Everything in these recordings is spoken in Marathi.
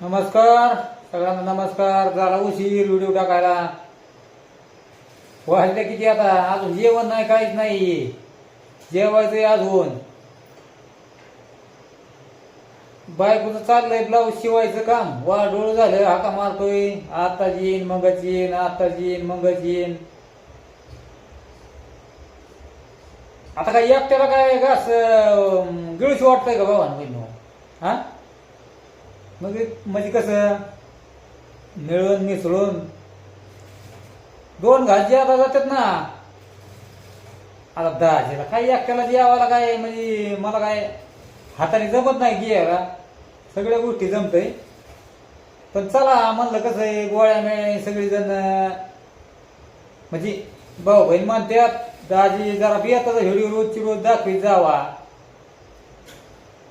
नमस्कार सगळ्यांना नमस्कार. झाला उशीर व्हिडिओ टाकायला. वाजले किती आता? अजून जेवण नाही काहीच नाही. जेवायचंय अजून. बायकोचं चाललंय ब्लाऊज शिवायचं काम. वाडोळ झालं हाका मारतोय. आता येईन मगच येईन आताच येईन मगच येईन आता काय एकट्याला काय घास गिळशी वाटतंय का भावान? बहिणी हा? मग म्हणजे कसं? मिळून मिसळून. दोन घास आता जातात ना आता दहाशेला काही एकट्याला जेवायला काय म्हणजे मला काय हाताने जमत नाही घ्यायला सगळ्या गोष्टी जमतय. पण चला म्हणलं कसं आहे गोळ्या मिळे सगळेजण. म्हणजे भाऊ बहीण म्हणतात दाजी जरा बियाचा व्हिडिओ रोजची रोज दाखवीत जावा.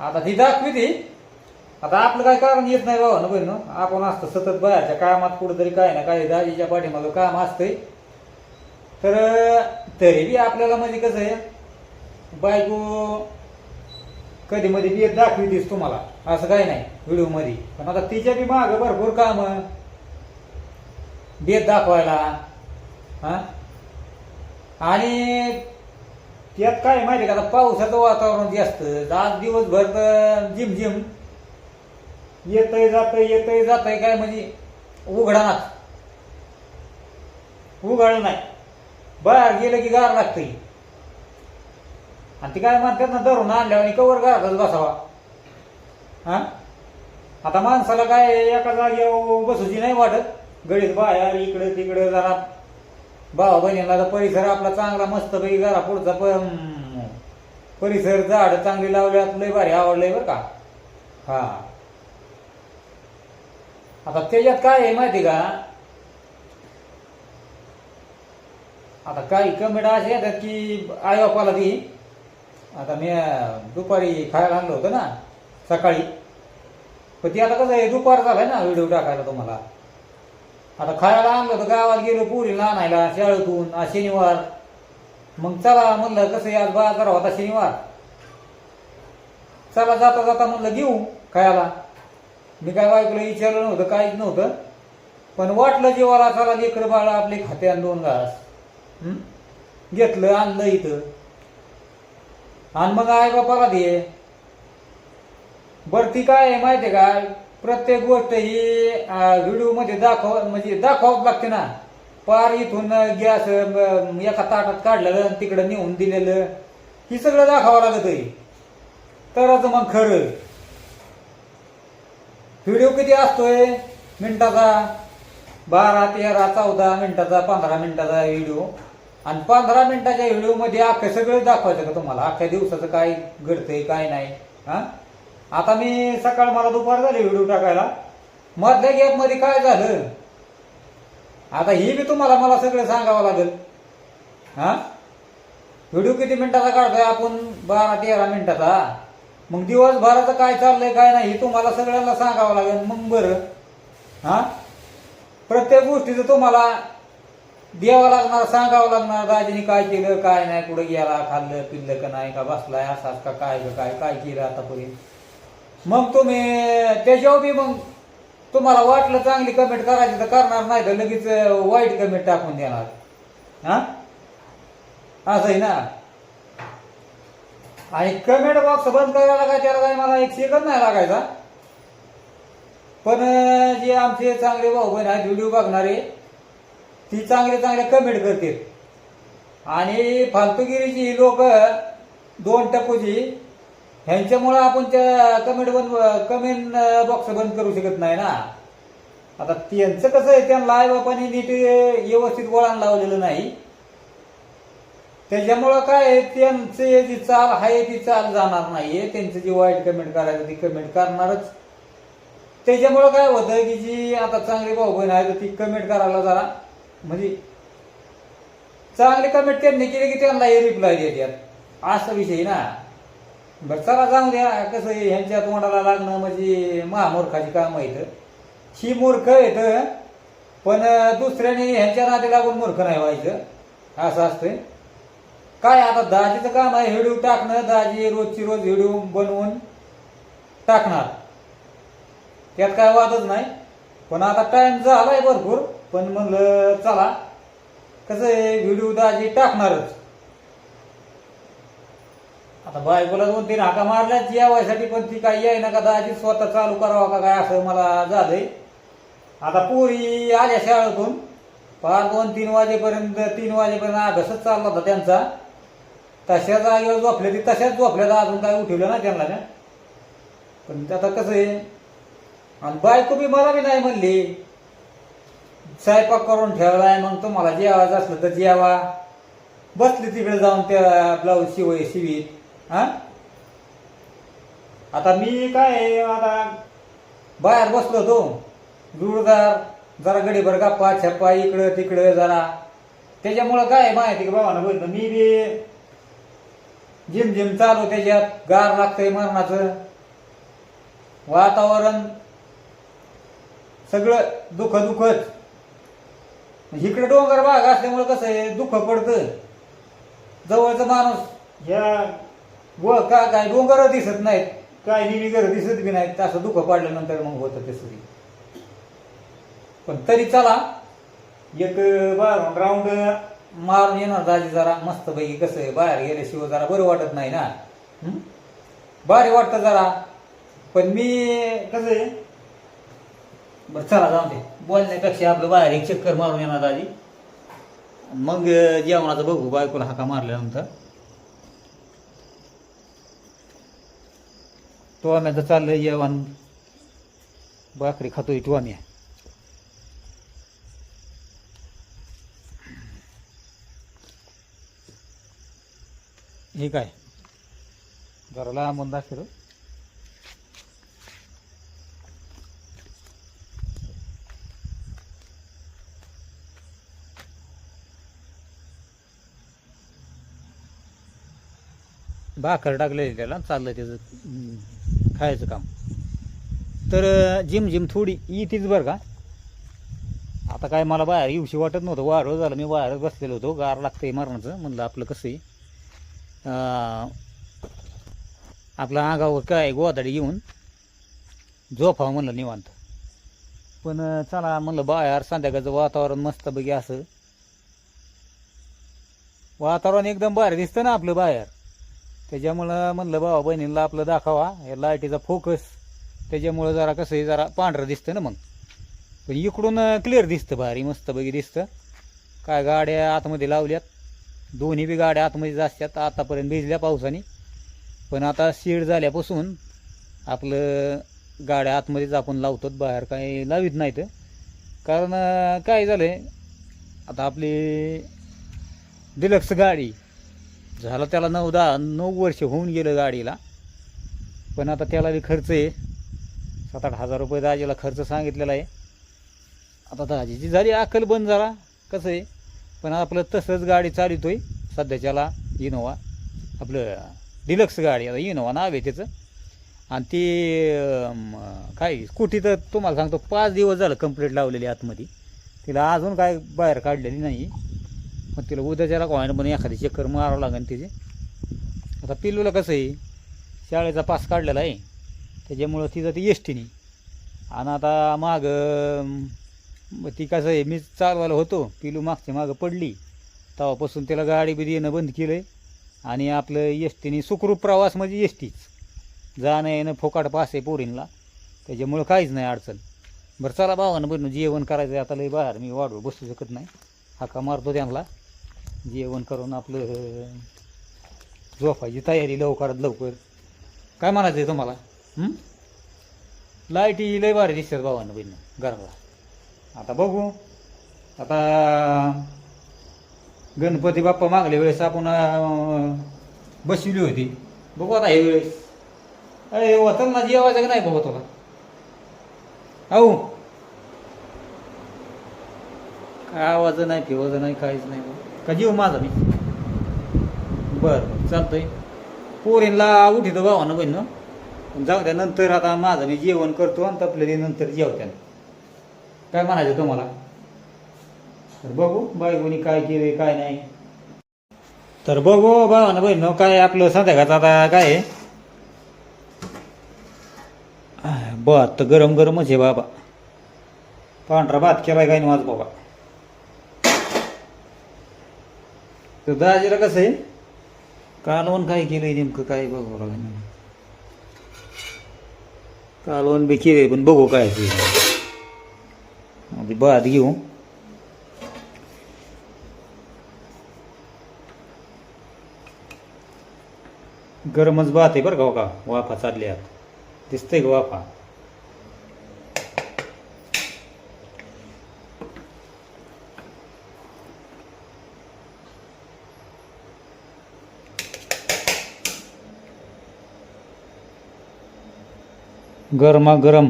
आता ती दाखवी ती आता आपलं काय कारण येत नाही बाबा ना बहिण? आपण असतं सतत बाहेरच्या कामात कुठंतरी काय ना काही दाजीच्या पाठीमागं काम असतंय. तर तरी बी आपल्याला म्हणजे कसं आहे बायको कधी मध्ये बी येत दाखवी तुम्हाला. असं काही नाही व्हिडिओमध्ये पण आता तिच्या बी माग भरपूर काम. बेत दाखवायला हां? आणि त्यात काय माहिती का आता पावसाचं वातावरण जास्त आज दिवसभर तर जिम जिम येतय जातय येतय जातय काय म्हणजे उघडानाच उघड नाही. बाहेर गेलं की गार लागतंय. आणि ती काय म्हणतात ना धरून आणल्यावर आणि कवर घरातच बसावा. हा? आता माणसाला काय एका जागेवर बसूची नाही वाटत. गळीत बाहेर इकडे तिकडे जरा. भावा बहिणीला तर परिसर आपला चांगला मस्त पैकी घरा पुढचा पण परिसर झाड चांगली लावल्यात लय भारी आवडलंय बरं का. हा. आता त्याच्यात काय आहे माहिती का? आता काही कमेंट असे येतात की आई बापाला ती आता मी दुपारी खायला आणलं होतं ना सकाळी. पण ती आता कसं आहे दुपार झालाय ना व्हिडिओ टाकायला तुम्हाला. आता खायला आणलं होतं गावात गेलो पुरीला आणायला शाळेतून आज शनिवार. मग चला म्हणलं कसं आहे, आज बाजार होता शनिवार. चला जाता जाता म्हणलं घेऊ खायला. मी काय बायकोला विचारलं नव्हतं काहीच नव्हतं. पण वाटलं जीवाला चला लेकरं बाळा आपले खाते आणि दोन घास. घेतलं आणलं इथं. आणि मग आई बापाला दे. बरं ती काय आहे माहितीये का? प्रत्येक गोष्ट ही व्हिडिओमध्ये दाखव म्हणजे दाखवावं लागते ना. पार इथून गॅस एका ताटात काढलेलं आणि तिकडं नेऊन दिलेलं. ही सगळं दाखवावं लागत तरच मग खरं. व्हिडिओ किती असतोय? मिनिटाचा? बारा तेरा चौदा मिनिटाचा पंधरा मिनिटाचा व्हिडिओ. आणि पंधरा मिनिटाच्या व्हिडिओमध्ये अख्खं सगळं दाखवायचं का तुम्हाला? अख्ख्या दिवसाचं काय घडतंय काय नाही हां? आता मी सकाळ मला दुपार झाली व्हिडिओ टाकायला. मधल्या गॅपमध्ये काय झालं? आता ही बी तुम्हाला मला सगळं सांगावं लागेल. हा? व्हिडिओ किती मिनिटाचा काढतोय आपण? बारा तेरा मिनिटाचा. मग दिवसभराचं काय चाललंय काय नाही हे तुम्हाला सगळ्यांना सांगावं लागेल. मग बरं. हा? प्रत्येक गोष्टीचं तुम्हाला द्यावं लागणार सांगावं लागणार. दाजीने काय केलं काय नाही कुठं गेला खाल्लं पिल्लं का नाही का बसलाय असाच का काय का काय काय केलं आतापर्यंत? मग तुम्ही त्याच्यावर बी मग तुम्हाला वाटलं चांगली कमेंट करायची तर करणार नाही तर लगेच वाईट कमेंट टाकून देणार. हा? असं आहे ना? आणि कमेंट बॉक्स बंद करायला काय त्याला काय मला एक सेकंद नाही लागायचा. पण जे आमचे चांगले भाऊ बहीण आहेत व्हिडिओ बघणारे ती चांगले चांगले कमेंट करतील. आणि फालतुगिरीची लोक दोन टक्कोची ह्यांच्यामुळं आपण त्या कमेंट बंद कमेंट बॉक्स बंद करू शकत नाही ना. आता त्यांचं कसं आहे त्यांना आई बापाने नीट व्यवस्थित वळण लावलेलं नाही. त्याच्यामुळं काय आहे, त्यांचे जी चाल आहे ती चाल जाणार नाहीये. त्यांचं जी वाईट कमेंट करायचं ती कमेंट करणारच. त्याच्यामुळं काय होतं की जी आता चांगली भाऊ बहीण आहे तर ती कमेंट करायला जरा म्हणजे चांगली कमेंट त्यांनी केली की त्यांना हे रिप्लाय देतात असा विषय ना. बरं चला जाऊ द्या. कसं आहे, ह्यांच्या तोंडाला लागणं म्हणजे महामूर्खाची काम आहे ही मूर्ख आहेत पण दुसऱ्याने ह्यांच्या नादी लागून मूर्ख नाही व्हायचं. असं असतंय. काय आता दाजीचं काम आहे व्हिडिओ टाकणं दाजी रोजची रोज हिडू बनवून टाकणार. त्यात काय वादच नाही. पण आता टाइम झालाय भरपूर. पण म्हणलं चला. कसं आहे व्हिडिओ दाजी टाकणारच. आता बायकोला दोन तीन हाका मारल्याच यावायसाठी पण ती काही याय ना का दाजी? स्वतः चालू करावा का काय असं मला झालंय. आता पोरी आल्या शाळेतून. पार दोन तीन वाजेपर्यंत तीन वाजेपर्यंत अभ्यासच चालला होता त्यांचा. तशा जागेवर झोपल्या ती तशाच झोपल्या अजून काय उठवलं ना त्यांना ना. पण आता कसं आहे आणि बायको बी मला बी नाही म्हणली स्वयंपाक करून ठेवलाय मग तुम्हाला जेवायचं असलं तर जेवा. बसली तिकडे जाऊन त्या ब्लाऊज शिवय शिवीत हा? आता मी काय आहे, आता बाहेर बसलो तो जोरदार जरा गडीभर गप्पा छप्पा इकडं तिकडं जरा. त्याच्यामुळं काय आहे माहिती की भावानं बोलतो मी बी जिम जिम चालू त्याच्यात. गार लागतंय मरणाचं. वातावरण सगळं दुःख दुःखच इकडे डोंगर भाग असल्यामुळे कसं आहे दुःख पडतं. जवळचा माणूस ह्या व का काय डोंगर दिसत नाहीत काय निवी घर दिसत बी नाहीत असं दुःख पडल्यानंतर मग होतं ते सगळी. पण तरी चला एक बार राऊंड मारून येणार दाजी जरा मस्त पैकी कसं आहे बाहेर गेल्याशिवाय जरा बरं वाटत नाही ना. भारी वाटतं जरा. पण मी कसं आहे बरं चला जाऊन ते बोलण्यापेक्षा आपलं बाहेर एक चक्कर मारून येणार दाजी. मग जेवणाचं बघू बायकोला हाका मारल्यानंतर. टोम्याचं चाललंय जेवण. भाकरी खातोय टोम्या हे काय? जरा लांबून दाखवलं. भाकर टाकले त्याला चाललं त्याचं खायचं काम. तर जिम जिम थोडी येतीच बरं का? आता काय मला बाहेर येऊशी वाटत नव्हतं वारं झालं मी बाहेरच बसलेलो होतो गार लागतंय मरणाचं म्हणलं आपलं कसं आहे? आपला अंगावर काय गोदाडी घेऊन झोपावं म्हणलं निवांत. पण चला म्हणलं बाहेर संध्याकाळचं वातावरण मस्तपैकी असं. वातावरण एकदम बाहेर दिसतं ना आपलं बाहेर. त्याच्यामुळं म्हणलं भावा बहिणीला आपलं दाखवा. या लाईटीचा फोकस त्याच्यामुळं जरा कसं आहे जरा पांढरं दिसतं ना मग. पण इकडून क्लिअर दिसतं भारी मस्तपैकी दिसतं. काय गाड्या आतमध्ये लावल्यात. दोन्ही बी गाड्या आतमध्ये असतात आतापर्यंत भिजल्या पावसाने. पण आता सीड झाल्यापासून आपलं गाड्या आतमध्येच आपण लावतो बाहेर काही लावित नाहीत. कारण काय झालं आहे आता आपली डिलक्स गाडी झालं त्याला नऊ दहा नऊ वर्ष होऊन गेलं गाडीला. पण आता त्याला बी खर्च आहे. सात आठ हजार रुपये दाजीला खर्च सांगितलेला आहे. आता दाजीची झाली अक्कल बंद झाला कसं आहे? पण आपलं तसंच गाडी चालितोय सध्याच्याला इनोवा. आपलं डिलक्स गाडी आता इनोवा नाव आहे त्याचं. आणि ती काय स्कूटी तर तुम्हाला सांगतो पाच दिवस झालं कंप्लीट लावलेली आतमध्ये. तिला अजून काय बाहेर काढलेली नाही. मग तिला उद्याच्याला कोण पण एखादी चक्कर मारावं लागेल तिचे. आता पिल्लूला कसं आहे शाळेचा पास काढलेला आहे. त्याच्यामुळं तिचं ती एस टीने आणि आता माग ती कसं आहे मी चालवायला होतो पिलू मागच्या मागं पडली. तेव्हापासून त्याला गाडी बी येणं बंद केलं आहे आणि आपलं एस टीने सुखरूप प्रवास म्हणजे एस टीच जाणं येणं फोकाट पास आहे पोरींला त्याच्यामुळं काहीच नाही अडचण. बरं चला भावानं बरं जेवण करायचं आहे आता लई बाहेर मी वाढू बसू शकत नाही. हाका मारतो त्यांना. जेवण करून आपलं झोपायची तयारी लवकरात लवकर. काय म्हणायचं आहे तुम्हाला? हं? लाईटी लय भारी दिसतात भावानं बहिणं घराला. आता बघू. आता गणपती बाप्पा मागल्या वेळेस आपण अं, बसवली होती. बघू आता हे वेळेस. अरे वतनला जेवायचं का नाही बघू तुला? अहो काय आवाज नाही पिवाज नाही काहीच नाही. का जीव माझा मी बरं बरं चालतंय. पोरींला उठितो भावानं बहिण जाऊ द्या नंतर आता माझं मी जेवण करतो आणि तपलेली नंतर जेवत्यानं. काय म्हणायचं तुम्हाला? तर बघू बायकोनी काय केले काय नाही. तर बघू भावानं बहिण काय आपलं संध्याकाळचं आता काय आहे? भात तर गरम गरमच आहे बाबा. पांढरा भात केलाय काय वाज बाबा. तर दाजीला कसं आहे? कालवण काय केलंय नेमकं काय बघू लागेल. कालवण बी केलंय पण बघू काय ते. आधी भात घेऊ गरमच भात आहे बरं का हो का वाफा चालल्यात दिसतंय का वाफा? गरमा गरम।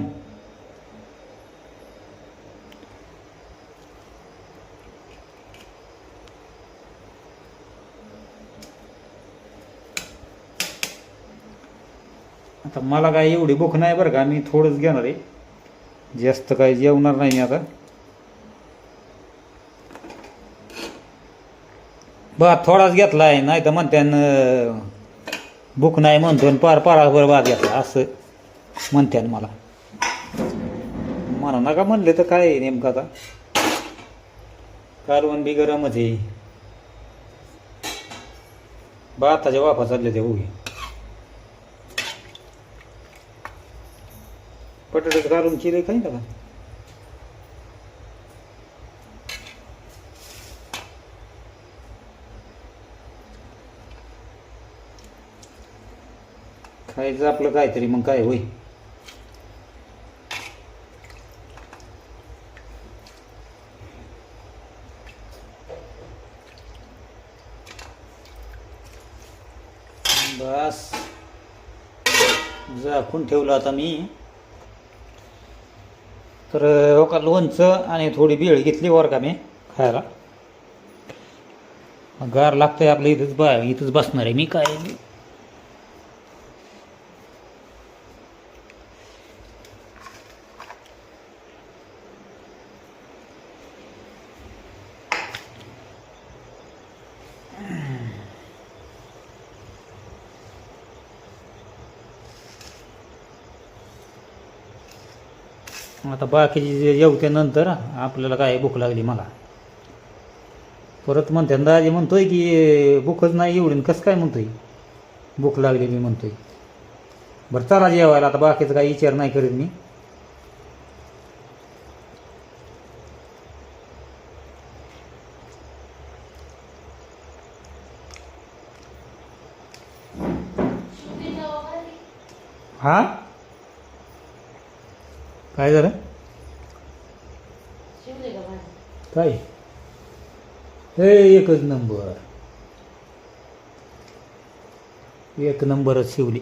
मला काय एवढी भूक नाही बरं का मी थोडंच घेणार आहे. जास्त काही जेवणार नाही आता. भात थोडाच घेतला आहे नाही तर म्हणत्यान भूक नाही म्हणतो आणि पार पाराभर भात घेतला असं म्हणत्यान मला. म्हणा नका म्हणले तर काय आहे नेमकं आता? कालवण बी गरमच आहे. भाताच्या वाफा चालले ते उभी बटाट्याचं काढून चिरे काही का? खायचं आपलं काहीतरी मग काय होई बस. झाकून ठेवलं आता मी. तर हो का लोणचं आणि थोडी बिळ घेतली वर का मी? खायला. गार लागतंय आपलं इथंच बा इथंच बसणार आहे मी काय? आता बाकीचे जे जेवत्यानंतर आपल्याला काय भूक लागली मला. परत म्हणते दाजी म्हणतोय की भूकच नाही एवढी कसं काय म्हणतोय? भूक लागलेली म्हणतोय. बरं चला जेवायला आता बाकीचं काही विचार नाही करीत मी. हां? काय झालं? काय? हे एकच नंबर. एक नंबरच शिवली.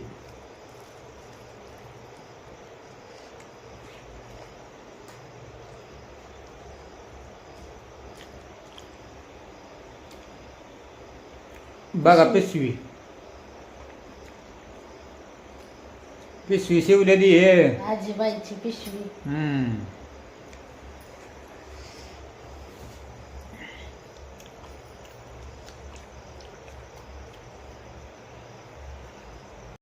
बघा पिशवी. पिशवी शिवलेली आहे. आजीबाईची पिशवी. हम्म.